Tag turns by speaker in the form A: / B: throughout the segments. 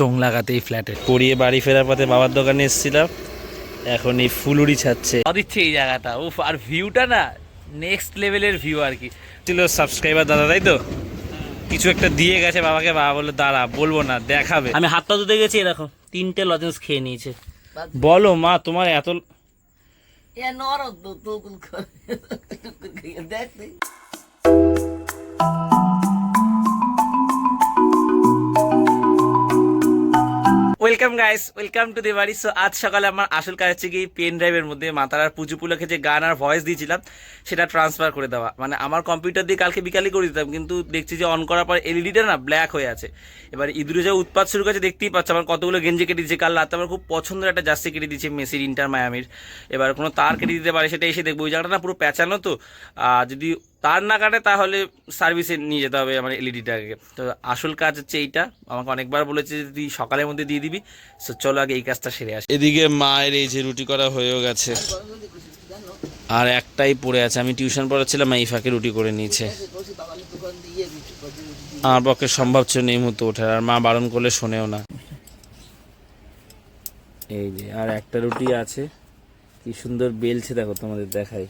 A: চোং লাগাতে এই ফ্ল্যাটে পড়িয়ে বাড়ি ফেরার পথে বাবার দোকানে এসেছিলাম। এখন এই ফুলুরি ছাড়ছে। দিচ্ছে এই জায়গাটা উফ আর ভিউটা না নেক্সট লেভেলের ভিউ আর কি। ছিল সাবস্ক্রাইবার দাদা তাই তো? কিছু একটা দিয়ে গেছে বাবাকে বাবা বলল দাঁড়া বলব না দেখাবে। আমি হাত পা ধুতে গেছি এরকম তিনটে লজেন্স খেয়ে নিয়েছে। বলো মা তোমার এত
B: Enorme,
A: welcome guys welcome to the bari so আজ সকালে আমার আসল কাজ হচ্ছে কি পেন ড্রাইভের মধ্যে মাতারার পুজো পুলকে যে গান আর ভয়েস দিয়েছিলাম, সেটা ট্রান্সফার করে দেওয়া। মানে আমার কম্পিউটার দিয়ে কালকে বিকালে করে দিতাম, কিন্তু দেখছি যে অন করার পর এলইডিটা না ব্ল্যাক হয়ে আছে। এবার ইঁদুরে যা উৎপাত শুরু করেছে, দেখতেই পাচ্ছ, আমার কতগুলো গেঞ্জি কেটে দিয়েছে। কাল রাতে আমার খুব পছন্দের একটা জার্সি কেটে দিয়েছে মেসির ইন্টার মায়ামির এবার কোনো তার কেটে দিতে পারে, সেটা এসে দেখব। ওই জায়গাটা না পুরো প্যাঁচানো তো। যদি তার না কাটে তাহলে সার্ভিসে নিয়ে যেতে হবে আমার এলইডিটাকে তো আসল কাজ হচ্ছে এইটা। আমাকে অনেকবার বলেছে যে তুই সকালের মধ্যে দিয়ে দিবি। সো চলো আগে এই কাজটা সেরে আসি। এদিকে মায়ের এই যে রুটি করা হয়েও গেছে। আর একটাই পড়ে আছে। আমি টিউশন পড়াচ্ছিলাম এই ফাঁকে রুটি করে নিয়েছে। আমার পক্ষে সম্ভব ছিল না এই মুহূর্তে ওঠার। আর মা বারণ করলে শোনেও না। এই যে, আর একটা রুটি আছে। কি সুন্দর বেলছে দেখো তোমাদের দেখাই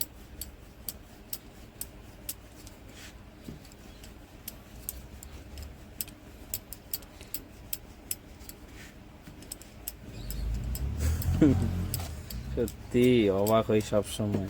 A: সত্যি অবাক হই সব সময়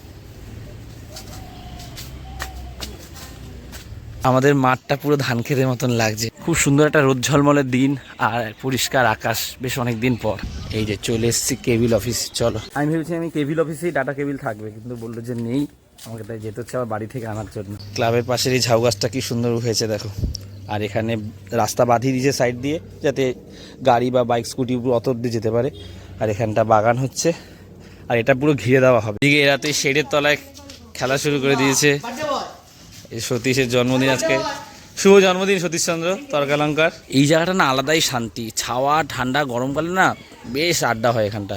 A: আমাদের মাঠটা পুরো ধান খেতের মতন লাগছে। খুব সুন্দর একটা রোদ ঝলমলের দিন আর পরিষ্কার আকাশ বেশ অনেক দিন পর। এই যে চলে এসেছি কেবিল অফিস চলো। আমি ভেবেছি আমি কেবিল অফিসেই ডাটা কেবিল থাকবে কিন্তু বলল যে নেই আমাকে তাই যেতে হচ্ছে আমার বাড়ি থেকে আনার জন্য। ক্লাবের পাশের এই ঝাউ গাছটা কি সুন্দর হয়েছে দেখো। আর এখানে রাস্তা বাঁধিয়ে দিয়েছে সাইড দিয়ে যাতে গাড়ি বা বাইক স্কুটি অত দিয়ে যেতে পারে। আর এখানটা বাগান হচ্ছে। আর এটা পুরো ঘিরে দেওয়া হবে। এদিকে এরা তো শেডের তলায় খেলা শুরু করে দিয়েছে। এই সতীশের জন্মদিন আজকে। শুভ জন্মদিন সতীশচন্দ্র তর্কালঙ্কার। এই জায়গাটা না আলাদাই শান্তি। ছাওয়া ঠান্ডা গরমকালে না বেশ আড্ডা হয় এখানটা।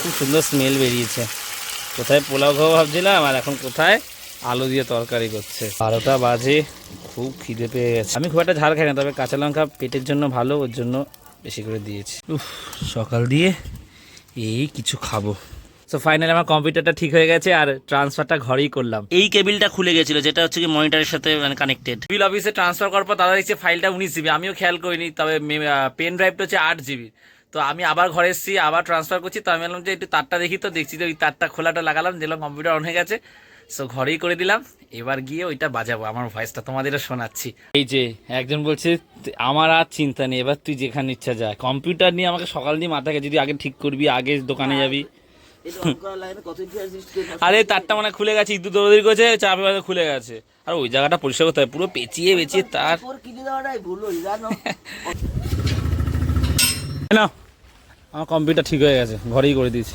A: খুব সুন্দর স্মেল বেরিয়েছে। কোথায় পোলাও খাব ভাবছিলাম আর এখন কোথায় আলু দিয়ে তরকারি করছে। বারোটা বাজে খুব খিদে পেয়ে গেছে। আমি খুব একটা ঝাল খাই না তবে কাঁচা লঙ্কা পেটের জন্য ভালো ওর জন্য বেশি করে দিয়েছি। উফ সকাল দিয়ে এই কিছু খাব। তো ফাইনালি আমার কম্পিউটারটা ঠিক হয়ে গেছে আর ট্রান্সফারটা ঘরেই করলাম। এই কেবিলটা খুলে গেছিল যেটা হচ্ছে কি মনিটরের সাথে মানে কানেক্টেড বিল অফিসে ট্রান্সফার করার পর তারা দেখছে ফাইলটা উনিশ জিবি আমিও খেয়াল করিনি তবে পেন ড্রাইভটা হচ্ছে আট জিবি তো আমি আবার ঘরে এসেছি আবার ট্রান্সফার করছি। তো আমি বললাম যে একটু তারটা দেখি তো দেখছি যে ওই তারটা খোলাটা লাগালাম দেখলাম কম্পিউটার অন হয়ে গেছে। সো ঘরেই করে দিলাম এবার গিয়ে ওইটা বাজাবো আমার ভয়েসটা তোমাদেরও শোনাচ্ছি। এই যে একজন বলছে আমার আর চিন্তা নেই এবার তুই যেখানে ইচ্ছা যা। কম্পিউটার নিয়ে আমাকে সকাল দিয়ে মাথাকে যদি আগে ঠিক করবি আগে দোকানে যাবি। আরে তারটা মানে খুলে গেছে ইঁদুর দৌড়ি করেছে চাপে বাজে খুলে গেছে। আর ওই জায়গাটা পরিষ্কার করতে হবে পুরো পেঁচিয়ে বেঁচিয়ে তার
B: তোর কিনে দেওয়াটাই ভুল হই জানো।
A: না আমার কম্পিউটার ঠিক হয়ে গেছে, ঘরেই করে দিয়েছি।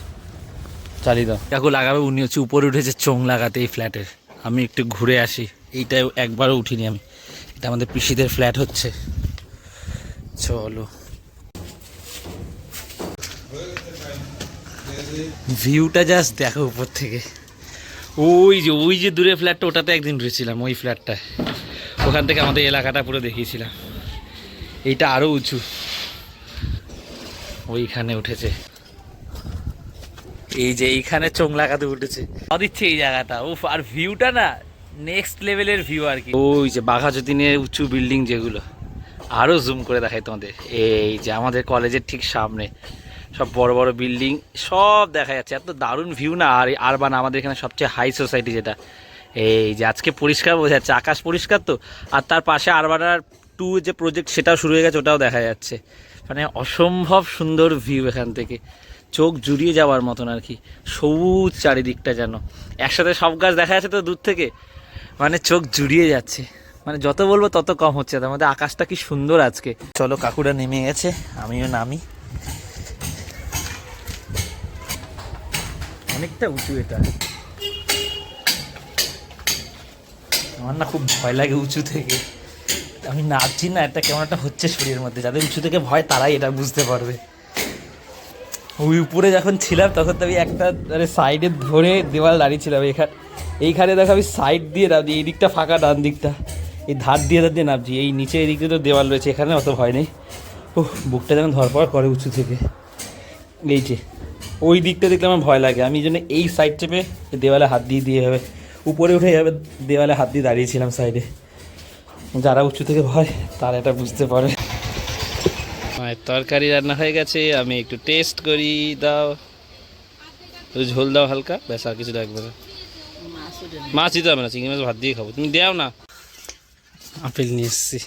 A: চালিয়ে দাও। কাকু লাগাবে, উনি হচ্ছে উপরে উঠেছে চোং লাগাতে এই ফ্ল্যাটের আমি একটু ঘুরে আসি এইটাই একবারও উঠিনি আমি। এটা আমাদের পিসিদের ফ্ল্যাট হচ্ছে। চলো। ভিউটা জাস্ট দেখো উপর থেকে। ওই যে ওই যে দূরে ফ্ল্যাটটা ওটাতে একদিন উঠেছিলাম ওই ফ্ল্যাটটায় ওখান থেকে আমাদের এলাকাটা পুরো দেখিয়েছিলাম। এইটা আরও উঁচু। ওইখানে উঠেছে। এই যে এইখানে চোং লাগাতে উঠেছে। দিচ্ছে এই জায়গাটা। উফ আর ভিউটা না নেক্সট লেভেলের ভিউ আর কি। ওই যে বাঘা যতীনের উঁচু বিল্ডিং যেগুলো আরও জুম করে দেখাই তোমাদের। এই যে আমাদের কলেজের ঠিক সামনে সব বড় বড় বিল্ডিং সব দেখা যাচ্ছে। এত দারুণ ভিউ না? আর আরবান আমাদের এখানে সবচেয়ে হাই সোসাইটি যেটা। এই যে আজকে পরিষ্কার বোঝা যাচ্ছে আকাশ পরিষ্কার তো? আর তার পাশে আরবানার টু যে প্রজেক্ট সেটাও শুরু হয়ে গেছে ওটাও দেখা যাচ্ছে। মানে অসম্ভব সুন্দর ভিউ এখান থেকে। চোখ জুড়িয়ে যাওয়ার মতন আর কি। সবুজ চারিদিকটা যেন। একসাথে সব গাছ দেখা যাচ্ছে তো দূর থেকে। মানে চোখ জুড়িয়ে যাচ্ছে। মানে যত বলব তত কম হচ্ছে। তার মধ্যে আকাশটা কি সুন্দর আজকে। চলো, কাকুরা নেমে গেছে। আমিও নামি। অনেকটা উঁচু এটা। আমার না খুব ভয় লাগে উঁচু থেকে। আমি নাচছি না, এটা কেমন একটা হচ্ছে শরীরের মধ্যে। যাদের উঁচু থেকে ভয়, তারাই এটা বুঝতে পারবে। ওই উপরে যখন ছিলাম, তখন তো আমি একটা মানে সাইডে ধরে দেওয়াল দাঁড়িয়েছিলাম এখানে এইখানে দেখো আমি সাইড দিয়ে নামছি, এই দিকটা ফাঁকা, ডান দিকটা। এই ধার দিয়ে ধার দিয়ে নামছি, এই নিচে এই দিয়ে তো দেওয়াল রয়েছে, এখানে অত ভয় নেই। ও বুকটা যেন ধরপড় করে উঁচু থেকে। এই যে, ওই দিকটা দেখলে আমার ভয় লাগে। আমি এই জন্য এই সাইড চেপে দেওয়ালে হাত দিয়ে দিয়ে হবে উপরে উঠে যাবে দেওয়ালে হাত দিয়ে দাঁড়িয়েছিলাম সাইডে যারা উঁচু থেকে ভয় তারা এটা বুঝতে পারে। তরকারি রান্না হয়ে গেছে আমি একটু টেস্ট করি দাও। ঝোল দাও হালকা ব্যাস আর কিছু লাগবে না। মাছ দিতে হবে না চিংড়ি মাছ ভাত দিয়ে খাব। তুমি দেও না। আপেল নিয়ে এসছি?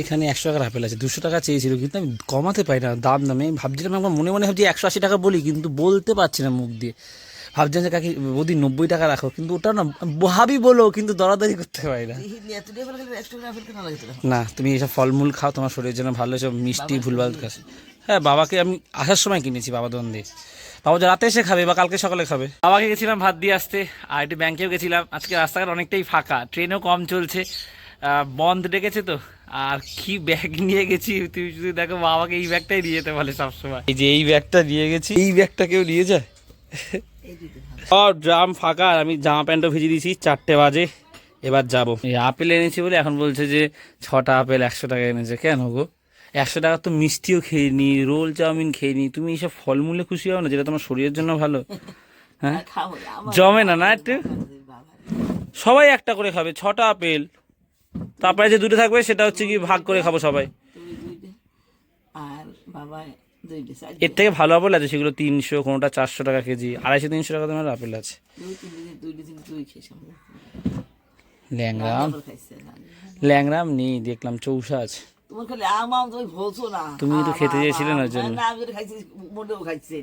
A: এখানে একশো টাকার আপেল আছে দুশো টাকা চেয়েছিল কিন্তু আমি কমাতে পারি না দাম দামে ভাবছিলাম আমার মনে মনে ভাবছি একশো আশি টাকা বলি কিন্তু বলতে পারছি না মুখ দিয়ে। ভাবছিলাম যে কাকি বৌদি নব্বই টাকা রাখো কিন্তু ওটা না ভাবি বলো কিন্তু দরাদরি করতে পারি না? না তুমি এসব ফলমূল খাও তোমার শরীরের জন্য ভালো সব মিষ্টি ভুলভাল খাস। হ্যাঁ বাবাকে আমি আসার সময় কিনেছি বাবা দোকান দিয়ে। বাবা যে রাতে এসে খাবে বা কালকে সকালে খাবে। বাবাকে গেছিলাম ভাত দিয়ে আসতে আর একটু ব্যাংকেও গেছিলাম। আজকে রাস্তাঘাট অনেকটাই ফাঁকা ট্রেনও কম চলছে। বন্ধ ডেকেছে তো আর কি ব্যাগ নিয়ে গেছি তুমি শুধু দেখো বাবাকে এই ব্যাগটাই নিয়ে যেতে বলে সবসময়। এই যে এই ব্যাগটা নিয়ে গেছি এই ব্যাগটা কেউ নিয়ে যায়। সব ড্রাম ফাঁকা আর আমি জামা প্যান্টও ভিজে দিয়েছি চারটে বাজে এবার যাব। এই আপেল এনেছি বলে এখন বলছে যে ছটা আপেল একশো টাকা এনেছে কেন গো? একশো টাকা তো মিষ্টিও খেয়ে নি রোল চাউমিন খেয়ে নি তুমি এইসব ফলমূলে খুশি হও না যেটা তোমার শরীরের জন্য ভালো? হ্যাঁ? জমে না না একটু? সবাই একটা করে খাবে ছটা আপেল। তারপরে যে দুটো থাকবে সেটা হচ্ছে কি ভাগ করে খাব সবাই।
B: আর বাবা
A: এর থেকে ভালো আপেল আছে সেগুলো তিনশো কোনোটা চারশো টাকা কেজি আড়াইশো তিনশো টাকা তোমার আপেল আছে। ল্যাংরাম ল্যাংরাম নেই দেখলাম চৌষা আছে।
B: তোমার খালি আম আম তুমি বলছো না।
A: তুমি তো খেতে চেয়েছিলে না। জন্য।
B: আমি যেটা খাইছি খাইছি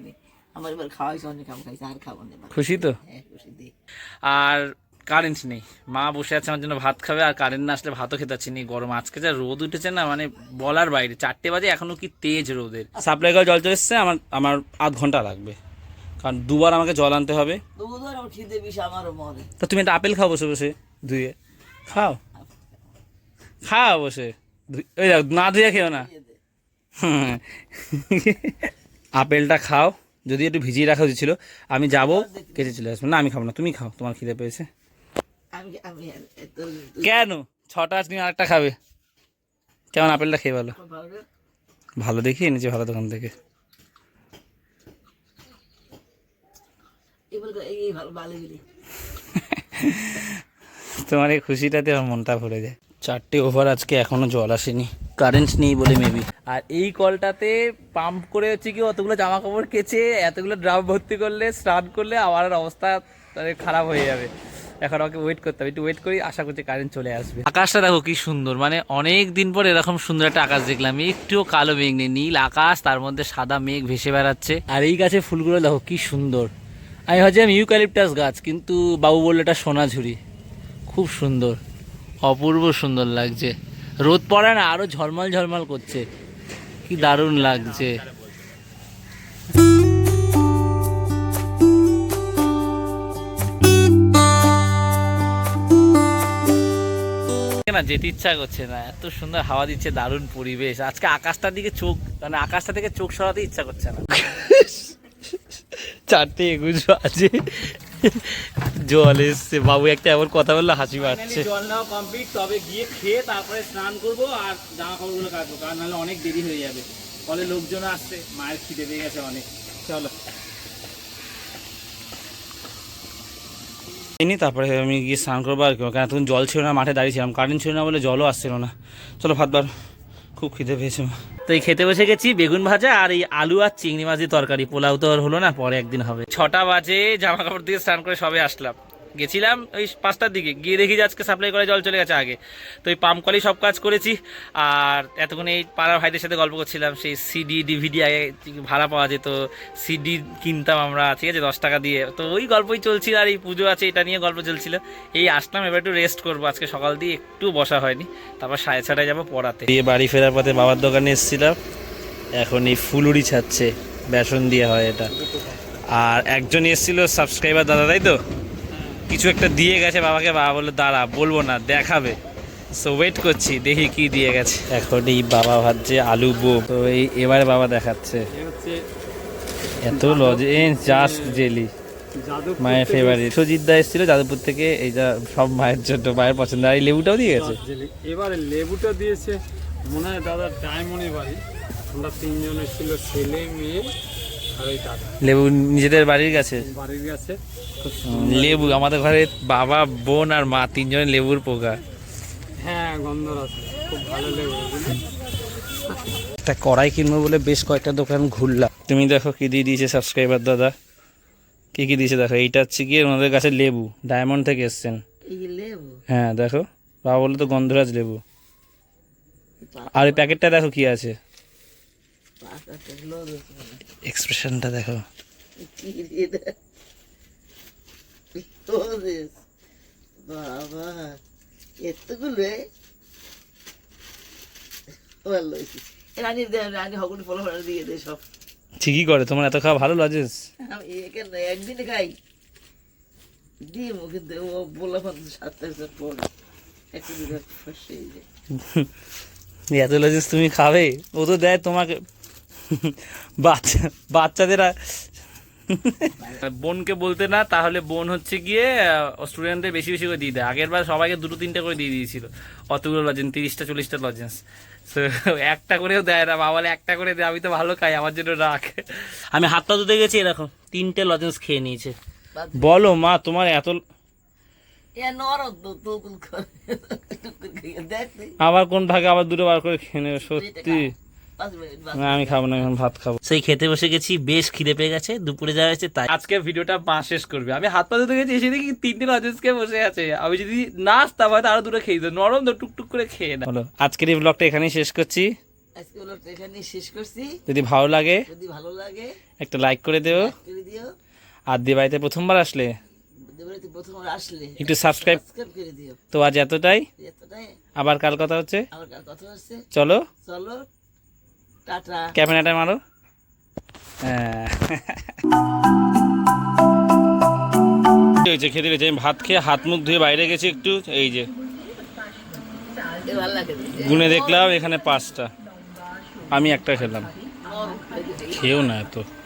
B: আমার এবার খাওয়াইছে অনেক আম খাইছে আর খাব না।
A: খুশি তো?
B: হ্যাঁ
A: আর কারেন্ট নেই। মা বসে আছে আমার জন্য ভাত খাবে আর কারেন্ট না আসলে ভাতও খেতে পাচ্ছি নি। গরম আজকে যা রোদ উঠেছে না মানে বলার বাইরে। চারটে বাজে এখনও কি তেজ রোদের। সাপ্লাই কল জল চলে এসছে আমার আমার আধ ঘণ্টা লাগবে। কারণ দুবার আমাকে জল আনতে হবে। তো তুমি একটা আপেল খাও বসে বসে ধুয়ে। খাও। খাও বসে ওই দেখো, না ধুয়ে খেও না। আপেলটা খাও। যদি একটু ভিজিয়ে রাখা উচিত ছিল আমি যাব কেটে চলে আসব। না আমি খাব না তুমি খাও তোমার খিদে পেয়েছে।
B: আমি আমি
A: কেন? ছটা আজ তুমি আরেকটা খাবে। কেমন আপেলটা খেয়ে ভালো?
B: ভালো।
A: দেখি এনেছি ভালো দোকান থেকে। তোমার এই খুশিটাতে আমার মনটা ভরে যায়। চারটে ওভার আজকে এখনও জল আসেনি। কারেন্ট নেই বলে মেবি আর এই কলটাতে পাম্প করে হচ্ছে কি অতগুলো জামা কাপড় কেচে এতগুলো ড্রাম ভর্তি করলে স্নান করলে আমার অবস্থা খারাপ হয়ে যাবে। এখন আমাকে ওয়েট করতে হবে। একটু ওয়েট করি আশা করছি কারেন্ট চলে আসবে। আকাশটা দেখো কি সুন্দর মানে অনেক দিন পর এরকম সুন্দর একটা আকাশ দেখলাম। একটুও কালো মেঘ নেই নীল আকাশ তার মধ্যে সাদা মেঘ ভেসে বেড়াচ্ছে। আর এই গাছে ফুলগুলো দেখো কি সুন্দর। আমি ভাবছিলাম ইউক্যালিপটাস গাছ কিন্তু বাবু বলল এটা সোনাঝুরি। খুব সুন্দর। অপূর্ব সুন্দর লাগছে। রোদ পড়ে না আরও ঝলমল ঝলমল করছে। কি দারুণ লাগছে। না যেতে ইচ্ছা করছে না। এত সুন্দর হাওয়া দিচ্ছে দারুণ পরিবেশ। আজকে আকাশটার দিকে চোখ মানে আকাশটা থেকে চোখ সরাতে ইচ্ছা করছে না। চারটে একুশ বাজে। জল এসছে। বাবু একটা এমন কথা বলল হাসি পাচ্ছে। জল নেওয়া কমপ্লিট তবে গিয়ে খেয়ে তারপরে স্নান করব আর জামা কাপড়গুলো কাটবো কারণ নাহলে অনেক দেরি হয়ে যাবে। ফলে লোকজন আসছে মায়ের খিদে পেয়ে গেছে অনেক। চলো। এনি তারপরে আমি গিয়ে স্নান করব আর কি। কেন তখন জল ছিল না, মাঠে দাঁড়িয়েছিলাম কারেন্ট ছিল না বলে জলও আসছিল না। চলো ভাতবার খুব খিদে পেয়েছে। তো এই খেতে বসে গেছি বেগুন ভাজা আর এই আলু আর চিংড়ি মাছ তরকারি। পোলাও তো আর হলো না, পরে একদিন হবে। ছটা বাজে জামা কাপড় দিয়ে স্নান করে সবে আসলাম। গেছিলাম ওই পাঁচটার দিকে। গিয়ে দেখি যে আজকে সাপ্লাই করে জল চলে গেছে আগে। তো ওই পাম্প কলেই সব কাজ করেছি। আর এতক্ষণ এই পাড়ার ভাইদের সাথে গল্প করছিলাম, সেই সিডি ডিভিডি আগে ভাড়া পাওয়া যেত। সিডি কিনতাম আমরা, ঠিক আছে, দশ টাকা দিয়ে। তো ওই গল্পই চলছিল আর এই পুজো আছে, এটা নিয়ে গল্প চলছিল। এই আসলাম, এবার একটু রেস্ট করব। আজকে সকাল দিয়ে একটু বসা হয়নি। তারপর সাড়ে ছটায় যাব পড়াতে। দিয়ে বাড়ি ফেরার পথে বাবার দোকানে এসেছিলাম। এখন এই ফুলুরি ছাড়ছে, বেসন দিয়ে হয় এটা। আর একজন এসেছিল সাবস্ক্রাইবার দাদা, তাই তো? কিছু একটা দিয়ে গেছে বাবাকে বাবা বলল দাঁড়া বলব না দেখাবে। সো ওয়েট করছি দেখি কি দিয়ে গেছে। এখন এই বাবা ভাবছে আলু বো তো এই এবার বাবা দেখাচ্ছে। এত লজেন্স জাস্ট জেলি মায়ের ফেভারিট সুজিত দা এসেছিল যাদবপুর থেকে এইটা সব মায়ের জন্য মায়ের পছন্দ। আর এই লেবুটাও দিয়ে গেছে?
C: এবারে লেবুটা দিয়েছে মনে হয় দাদা ডায়মন্ডের বাড়ি। আমরা তিনজন ছিল ছেলে মেয়ে।
A: লেবু নিজেদের বাড়ির কাছে?
C: বাড়ির কাছে।
A: লেবু আমাদের ঘরে বাবা বোন আর মা তিনজন লেবুর পোকা।
C: হ্যাঁ গন্ধ আছে। খুব ভালো লেবু
A: একটা কড়াই কিনবো বলে বেশ কয়েকটা দোকান ঘুরলাম। তুমি দেখো কি দিয়ে দিয়েছে সাবস্ক্রাইবার দাদা। কি কি দিয়েছে দেখো এইটা হচ্ছে কি ওনাদের কাছে লেবু ডায়মন্ড থেকে এসছেন।
B: লেবু?
A: হ্যাঁ দেখো বাবা বলল তো গন্ধরাজ লেবু। আর ওই প্যাকেটটা দেখো কি আছে। এক্সপ্রেশনটা দেখো।
B: বাবা এতগুলো? ভালো রানী রানী ফলো দিয়ে দে সব।
A: ঠিকই করে তোমার এত খাওয়া ভালো লজেস
B: আমি এখানে একদিনে খাই। দিয়ে মুখে দে ও বললাম সাতটা একটু
A: এত লজেস তুমি খাবে? ও তো দেয় তোমাকে। বাচ্চা বাচ্চাদের আর- বোনকে বলতে না তাহলে বোন হচ্ছে গিয়ে স্টুডেন্টদের বেশি বেশি করে দিয়ে দেয়। আগের বার সবাইকে দুটো তিনটে করে দিয়ে দিয়েছিল। অতগুলো লজেন্স তিরিশটা চল্লিশটা লজেন্স তো একটা করেও দেয় না বাবা বলে একটা করে দেয় আমি তো ভালো খাই আমার জন্য রাখ। আমি হাতটা ধুতে গেছি এরকম তিনটে লজেন্স খেয়ে নিয়েছে। বলো মা তোমার এত আবার কোন ভাগে আবার দুটো বার করে খেয়ে নেবে সত্যি। আমি খাব না এখন ভাত খাব। সেই খেতে বসে গেছি বেশ খিদে পেয়ে গেছে দুপুরে যাওয়া হয়েছে তাই আজকে ভিডিওটা মা শেষ করবে। আমি হাত পা ধুতে গেছি এসে দেখি তিনটে লজেন্সকে বসে আছে। আমি যদি না আসতাম হয়তো আরও দুটো খেয়ে দিত নরম তো টুকটুক করে খেয়ে না হলো আজকের এই ব্লগটা এখানেই শেষ করছি।
B: আজকে হলো এখানে শেষ করছি।
A: যদি ভালো লাগে
B: যদি ভালো লাগে
A: একটা লাইক করে দেও।
B: করে দিও।
A: আর দিয়ে বাড়িতে প্রথমবার আসলে একটু সাবস্ক্রাইব
B: সাবস্ক্রাইব করে দিও।
A: তো আজ এতটাই।
B: এতটাই।
A: আবার কাল হচ্ছে?
B: কথা হচ্ছে?
A: চলো।
B: চলো। টাটা।
A: ক্যামেরাটা মারো। হ্যাঁ। এই যে খেতে গেছি আমি ভাত খেয়ে হাত মুখ ধুয়ে বাইরে গেছি একটু এই যে। গুনে দেখলাম এখানে পাঁচটা। আমি একটা খেলাম। খেয়েও না এত।